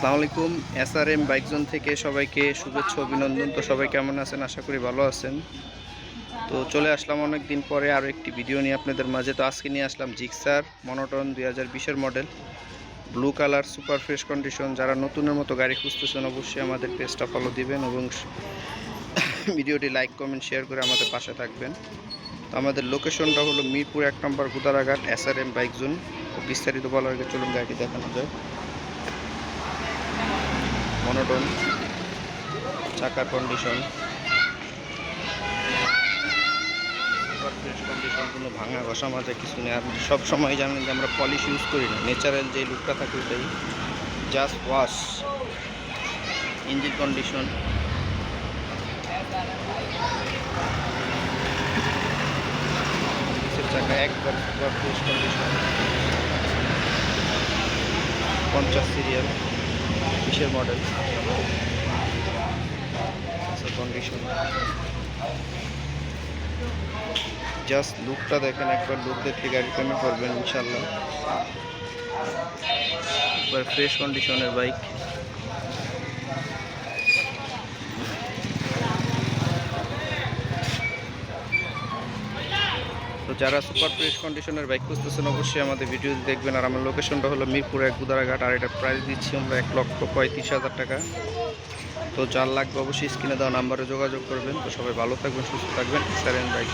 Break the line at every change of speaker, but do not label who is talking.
আসসালামু আলাইকুম। S R M bike zone থেকে সবাইকে শুভেচ্ছা, অভিনন্দন। তো সবাই কেমন আছেন? আশা করি ভালো আছেন। তো চলে আসলাম অনেক দিন পরে আরও একটি ভিডিও নিয়ে আপনাদের মাঝে। তো আজকে নিয়ে আসলাম জিক্সার মনোটন দুই হাজার বিশের model blue colour super fresh condition যারা নতুনের মতো গাড়ি খুঁজতেছেন, অবশ্যই আমাদের পেজটা ফলো দিবেন এবং ভিডিওটি লাইক কমেন্ট শেয়ার করে আমাদের পাশে থাকবেন। তো আমাদের লোকেশনটা হলো মিরপুর এক নম্বর Gudaraghat S R M bike zone বিস্তারিত বলার আগে চলুন গাড়িটি দেখানো যায় মনোটন, চাকার কন্ডিশন কন্ডিশন কোনো ভাঙা ঘষা মাঝে কিছু নেই। আর সব সময় জানেন যে আমরা পলিশ ইউজ করি না। ন্যাচারাল যে লুকটা থাকে ওটাই জাস্ট ওয়াশ ইঞ্জিন কন্ডিশন একবার ফ্রেশ কন্ডিশন পঞ্চাশ সিরিয়াল বিশের মডেল কন্ডিশন জাস্ট লুকটা দেখেন, একবার লুক দেখে গাড়ি পেমেন্ট করবেন ইনশাল্লাহ একবার ফ্রেশ কন্ডিশনের বাইক যারা সুপার ফ্রেশ কন্ডিশনের বাইক খুঁজতেছেন, অবশ্যই আমাদের ভিডিও দেখবেন। আর আমার লোকেশনটা হলো মিরপুর এক গুদারাঘাট, আর এটার প্রাইস দিচ্ছি আমরা এক লক্ষ পঁয়ত্রিশ হাজার টাকা। তো যার লাগবে অবশ্যই স্ক্রিনে দেওয়া নাম্বারে যোগাযোগ করবেন। তো সবাই ভালো থাকবেন, সুস্থ থাকবেন। স্যারেন বাইক